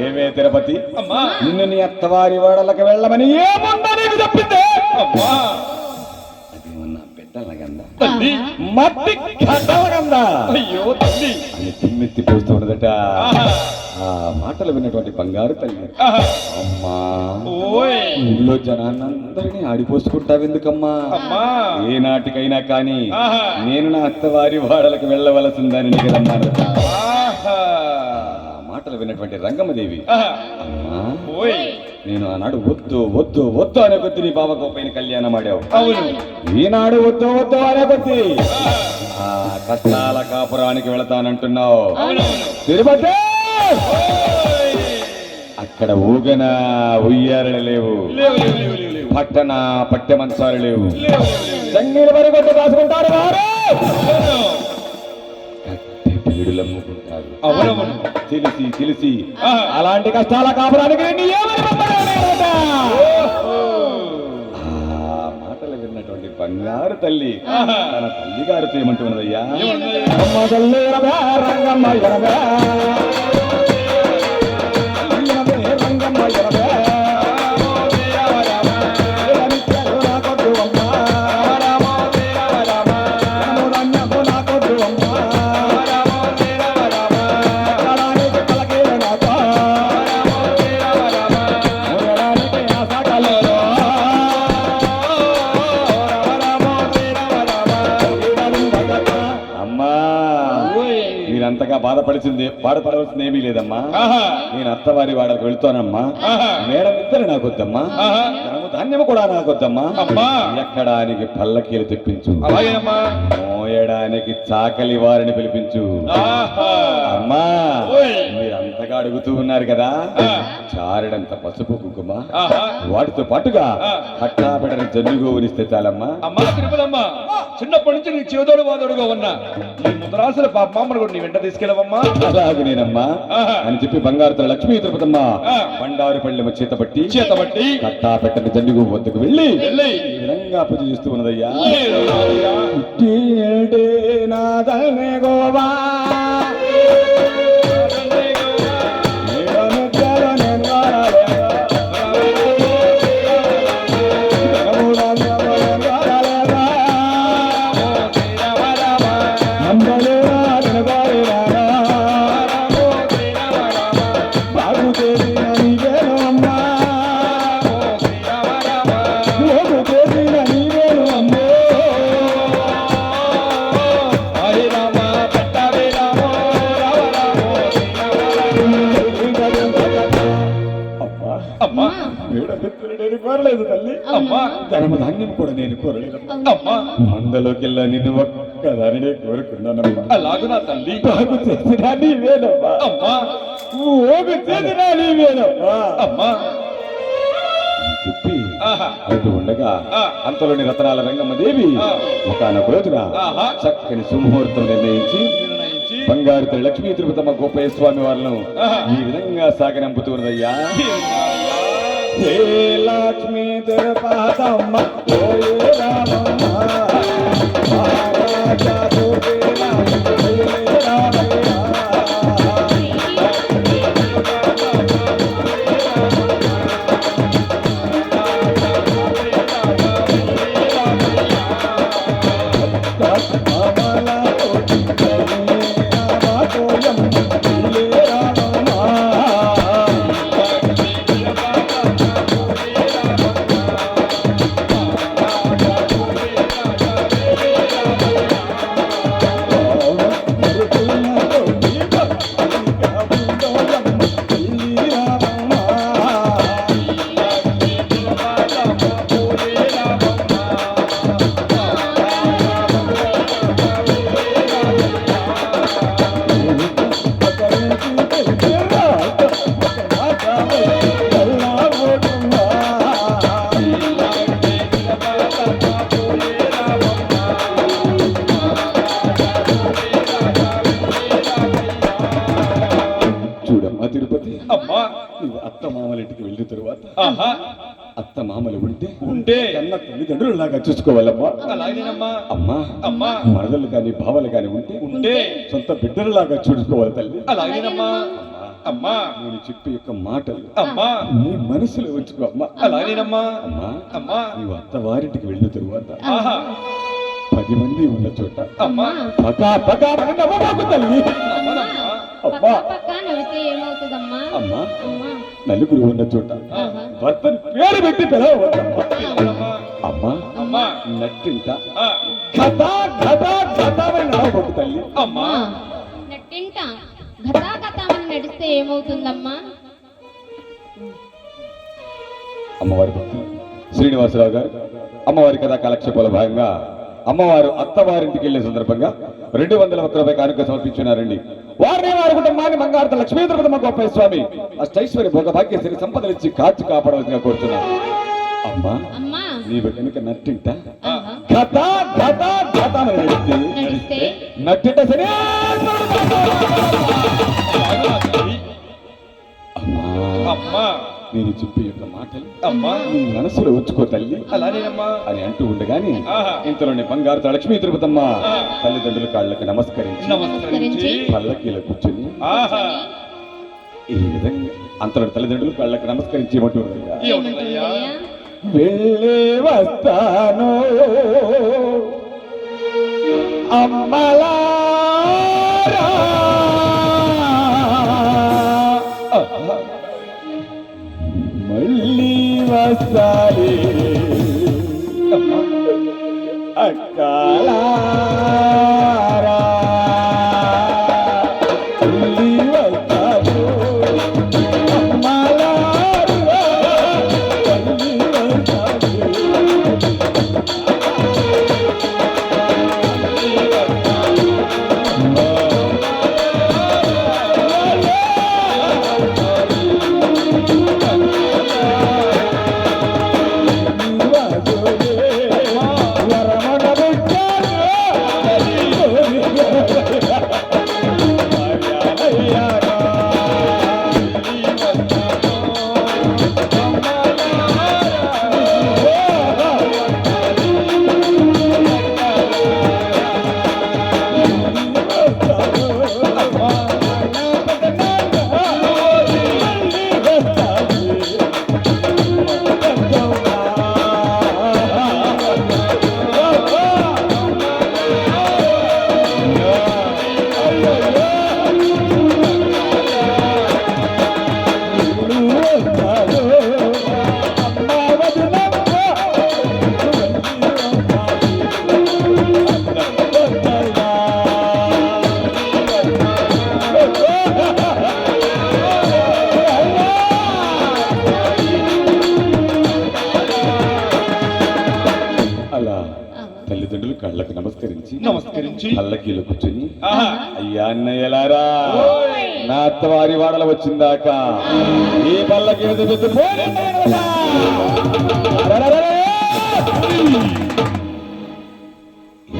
ఏమే తిరుపతి? నిన్ను నీ అత్తవారి వాడలకు వెళ్ళమని ఏముందా నీకు చెప్పింది? మట్టి అయ్యో తల్లి. అని తిమ్మెత్తి పోస్తున్నదట ఆహా. ఆ మాటలు విన్నటువంటి బంగారు తల్లి. అమ్మా. ఓయ్. ఊళ్ళో జనాన్నందరినీ ఆడిపోసుకుంటావెందుకమ్మా అమ్మా! ఏ నాటికైనా కానీ. నేను నా అత్తవారి వాడలకు వెళ్ళవలసిందని. ఆ మాటలు విన్నటువంటి రంగమ్మదేవి ఆహా. అమ్మా! నేను ఆనాడు వద్దు వద్దు వద్దు అనే కొద్ది నీ బాబా గొప్పైన కళ్యాణం ఆడావు. అవును. ఈనాడు వద్దు వద్దు అనే కొద్ది. ఆ కష్టాల కాపురానికి వెళతానంటున్నావు. తిరుపతి. అక్కడ ఊగన ఉయ్యారలు లేవు. పట్టణ పట్టె మంచాలు లేవు. జంగిల వరగొట్టు అమ్ముకుంటారు. తెలిసి తెలిసి. అలాంటి కష్టాల కాపురానికి మాటలు విన్నటువంటి బంగారు తల్లి. తన తల్లి గారితో ఏమంటున్నదయ్యా బాధపడిచింది బాధపడవలసింది ఏమీ లేదమ్మా. నేను అత్తవారి వాడకు వెళ్తానమ్మా. మేడం ఇద్దరు నాకొద్దమ్మా ఆహా. ధాన్యము కూడా నాకొద్దమ్మా అమ్మా. ఎక్కడానికి పల్లకీలు తెప్పించు మోయడానికి చాకలి వారిని పిలిపించు. అమ్మా. మీరంతగా అడుగుతూ ఉన్నారు కదా. చారడంత పసుపు కుంకుమ. వాటితో పాటుగా ఆ. కట్టాబెడని జల్లుగోవునిస్తే చాలమ్మా అమ్మా చిన్నప్పటి నుంచి నీ చేదోడు వాదోడుగా ఉన్నా నీ ముద్రాసుల పాప మామను కూడా నీ వెంట తీసుకెళ్ళవమ్మా అలాగే నేనమ్మా. అని చెప్పి బంగారుతో లక్ష్మీ తిరుపతమ్మ. బండారు పళ్ళెమ చేత పట్టి చేత బట్టి జల్లుగు వద్దకు వెళ్ళి ఈ విధంగా పూజ చేస్తూ ఉన్నదయ్యా. నాదనే గోవా. కోరలేదు తల్లి. అమ్మా ధర్మ ధాన్యం కూడా నేను కోరలేదు. అమ్మా మందలోకెల్లా నిన్ను ఒక్కదానినే కోరుకున్నానమ్మా. అలాగు నా తల్లి? బాగు చేసినా నీవేనమ్మా. అమ్మా. ఓగు చేసినా నీవేనమ్మా. అమ్మా. చెప్పి అంటూ ఉండగా. అంతలోని రతనాల రంగమ్మ దేవి. ఒకనొక రోజున ఆహా. చక్కని సుముహూర్తం నిర్ణయించి బంగారు లక్ష్మీ తిరుపతమ్మ గోపయ్య స్వామి వారిను. ఈ విధంగా సాగనంపుతున్నదయ్యా. హే లక్ష్మీ తిరుపతమ్మ ఓయే రామమ్మ మహారాజా గోపే రామ ఓయే అమ్మా నువ్వు అత్త మామల ఇంటికి వెళ్ళిన తరువాత ఆహా! అత్త మామలు ఉంటే ఉంటే కన్న తల్లిదండ్రులలాగా చూసుకోవాలమ్మా. అలాగేనమ్మా. అమ్మా! అమ్మా! మరదలు కాని భావలు కాని ఉంటే ఉంటే సొంత బిడ్డలలాగా చూసుకోవాలి తల్లి. అలాగేనమ్మా. అమ్మా! నేను చెప్పే యొక్క మాటలు అమ్మా! నీ మనసులో ఉంచుకో అమ్మా. అలాగేనమ్మా. అమ్మా! అమ్మా! నీవు అత్తవారింటికి వెళ్ళిన తరువాత ఆహా! పది మంది ఉన్న చోట అమ్మా! పకా పకా తల్లి. పక్క పక్క నవ్వితే ఏమవుతుందమ్మా? అమ్మా. అమ్మా నలుగురు ఉన్న చోట. భర్తను పేరు పెట్టి పిలవద్దమ్మా. అమ్మా. అమ్మా నట్టింట. తల్లి. అమ్మా. నట్టింట. నడిస్తే ఏమవుతుందమ్మా? అమ్మవారి భక్తులు శ్రీనివాసరావు గారు అమ్మవారి కథా కాలక్షేపాల భాగంగా అమ్మవారు అత్తవారింటికి వెళ్ళే సందర్భంగా రెండు వందల ఒక్క రూపాయి కానుక సమర్పించున్నారండి. వారిని వారి కుటుంబాన్ని బంగారు లక్ష్మీ తిరుపతమ్మ గోపాల స్వామి. అష్టైశ్వర్య భోగ భాగ్యశ్రీ సంపదలిచ్చి కాచి కాపాడవలసిందిగా కోరుతున్నాను అమ్మా నీవు కనుక నట్టింట. కథ కథ కథ నడిస్తే నట్టింట సరే నేను చెప్పే యొక్క మాటలు అమ్మా నీ మనసులో ఉంచుకో తల్లి అలాగేనమ్మా అని అంటూ ఉండగానే. ఇంతలోని బంగారు లక్ష్మీ తిరుపతమ్మ. తల్లిదండ్రుల కాళ్ళకి నమస్కరించి నమస్కరించి పల్లకీలో కూర్చొని ఈ విధంగా అంతలో తల్లిదండ్రులు కాళ్ళకి నమస్కరించి ఏమంటున్నారు? వెళ్ళే వస్తాను అమ్మలా నమస్కరించి పల్లకీలో కూర్చొని అయ్యా అన్నయ్యలారా. నా అత్తవారి వాడల వచ్చిందాక ఈ పల్లకి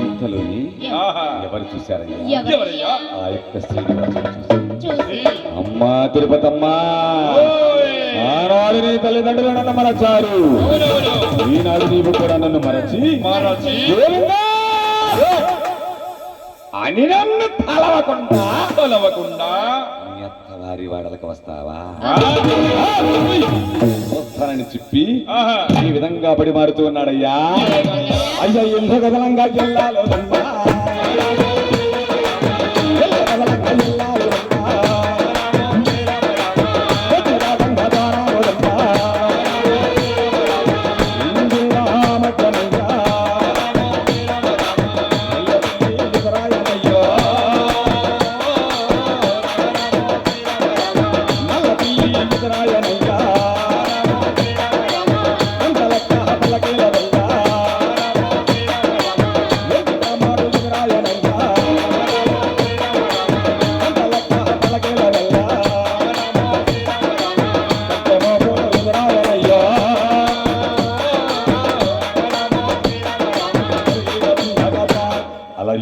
ఇంతలోని ఎవరు చూశారయ్యా? ఆ యొక్క అమ్మా తిరుపతమ్మా. ఆనాడు నీ తల్లిదండ్రులు నన్ను మరచారు. ఈనాడు నీవు కూడా నన్ను మరచి గోవిందా! అని నన్ను తలవకుండా తలవకుండా. నీ అత్తవారి వాడలకు వస్తావా? వస్తానని చెప్పి ఆహా. ఈ విధంగా పడి మారుతూ ఉన్నాడయ్యా. అయ్యా ఇల్లు గదలంగా జిల్లాలో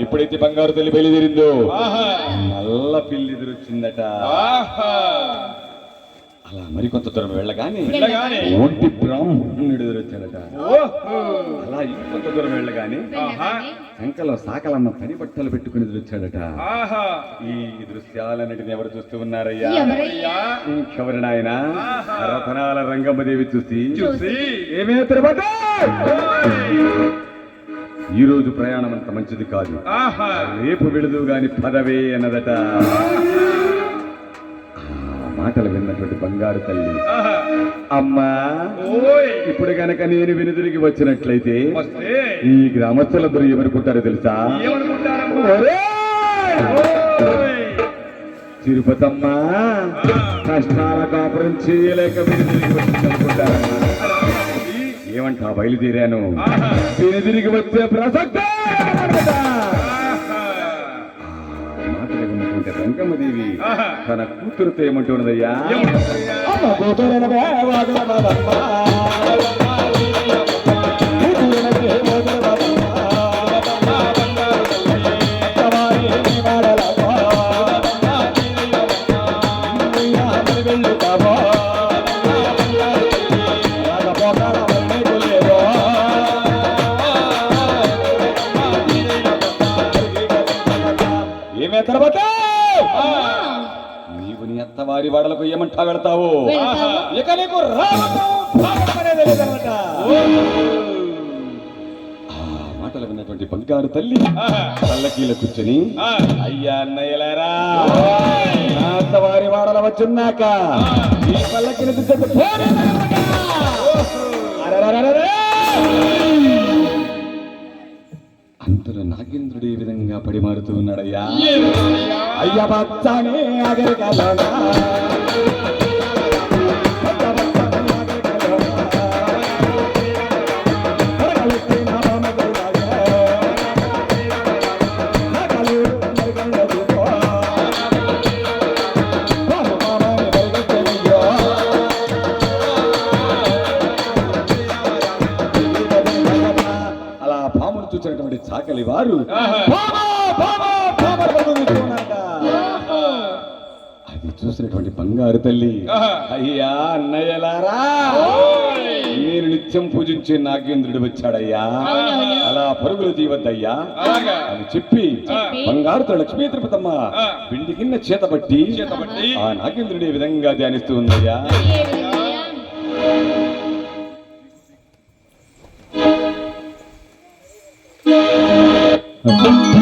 ఎప్పుడైతే బంగారు తల్లి బయలుదేరిందో? ఆహా. నల్ల పిల్లి ఎదురొచ్చిందట అలా మరికొంత దూరం వెళ్ళగానే ఒంటి బ్రాహ్మణుడు ఎదురొచ్చాడట అలా ఇంకొంత దూరం వెళ్ళగానే శంకలో సాకలన్న పని బట్టలు పెట్టుకుని ఎదురొచ్చాడట ఆహా. ఈ దృశ్యాలన్నిటిని ఎవరు చూస్తూ ఉన్నారయ్యా? ఇంకెవరు నాయన? రతనాల రంగమ్మదేవి చూసి చూసి. ఏమే తిరుపతి? ఈ రోజు ప్రయాణం అంత మంచిది కాదు. ఆహా. రేపు విడుదు గాని పదవే అన్నదట. ఆ మాటలు విన్నటువంటి బంగారు తల్లి. అమ్మా ఇప్పుడు గనక నేను వెనుదిరిగి వచ్చినట్లయితే ఈ గ్రామస్తులందరూ ఏమనుకుంటారో తెలుసా? తిరుపతమ్మా కష్టాల కాపురం చేయలేక వెనుదిరిగి వచ్చిందనుకుంటారమ్మా. ఏమంటా బయలుదేరాను. తిని తిరిగి వచ్చే ప్రసక్తే ఉండదట. ఆహా రంగమ్మదేవి తన కూతురుతో ఏమంటున్నదయ్యా నీవు నీ అత్తవారి వాడలకు ఏమంటా వెళ్తావు? ఇక నీకు మాటలు విన్నటువంటి బంగారు తల్లి పల్లకీల కూర్చొని. అయ్యా అన్నయ్యలారా నా అత్తవారి వాడల వచ్చున్నాక ఈ పల్లకీల కూర్చొని అంతలో నాగేంద్రుడు ఈ విధంగా పడిమారుతూ ఉన్నాడయ్యా. అయ్య బచ్చానే అగరికలోనా చాకలి వారు. అది చూసినటువంటి బంగారు తల్లి. అయ్యా అన్నయ్యలారా నేను నిత్యం పూజించే నాగేంద్రుడు వచ్చాడయ్యా. అలా పరుగులు తీయవద్దయ్యా అలాగా? అని చెప్పి బంగారుతో లక్ష్మీ తిరుపతమ్మ. పిండి కింద చేతబట్టి ఆ నాగేంద్రుడి ఈ విధంగా ధ్యానిస్తూ ఉందయ్యా? ఏ విధంగా